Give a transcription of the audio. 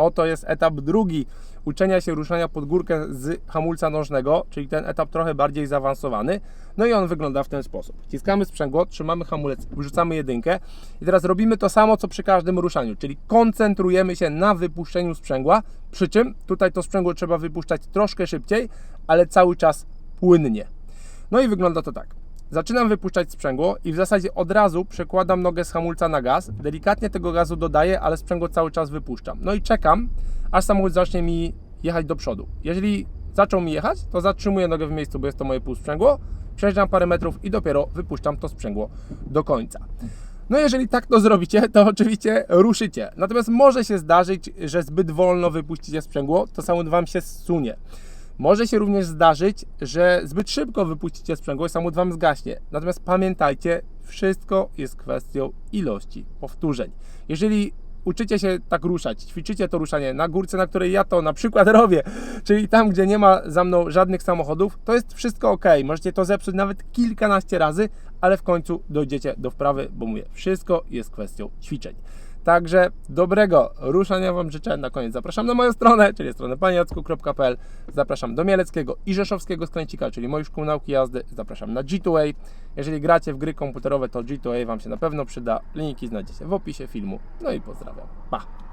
Oto jest etap drugi uczenia się ruszania pod górkę z hamulca nożnego, czyli ten etap trochę bardziej zaawansowany. No i on wygląda w ten sposób. Wciskamy sprzęgło, trzymamy hamulec, wrzucamy jedynkę i teraz robimy to samo, co przy każdym ruszaniu, czyli koncentrujemy się na wypuszczeniu sprzęgła, przy czym tutaj to sprzęgło trzeba wypuszczać troszkę szybciej, ale cały czas płynnie. No i wygląda to tak. Zaczynam wypuszczać sprzęgło i w zasadzie od razu przekładam nogę z hamulca na gaz. Delikatnie tego gazu dodaję, ale sprzęgło cały czas wypuszczam. No i czekam, aż samochód zacznie mi jechać do przodu. Jeżeli zaczął mi jechać, to zatrzymuję nogę w miejscu, bo jest to moje półsprzęgło. Przejeżdżam parę metrów i dopiero wypuszczam to sprzęgło do końca. No jeżeli tak to zrobicie, to oczywiście ruszycie. Natomiast może się zdarzyć, że zbyt wolno wypuścicie sprzęgło, to samochód Wam się zsunie. Może się również zdarzyć, że zbyt szybko wypuścicie sprzęgło i samochód Wam zgaśnie. Natomiast pamiętajcie, wszystko jest kwestią ilości powtórzeń. Jeżeli uczycie się tak ruszać, ćwiczycie to ruszanie na górce, na której ja to na przykład robię, czyli tam, gdzie nie ma za mną żadnych samochodów, to jest wszystko ok. Możecie to zepsuć nawet kilkanaście razy, ale w końcu dojdziecie do wprawy, bo mówię, wszystko jest kwestią ćwiczeń. Także dobrego ruszania Wam życzę. Na koniec zapraszam na moją stronę, czyli stronę paniacku.pl. Zapraszam do Mieleckiego i Rzeszowskiego Skręcika, czyli moich szkół nauki jazdy. Zapraszam na G2A. Jeżeli gracie w gry komputerowe, to G2A Wam się na pewno przyda. Linki znajdziecie w opisie filmu. No i pozdrawiam. Pa!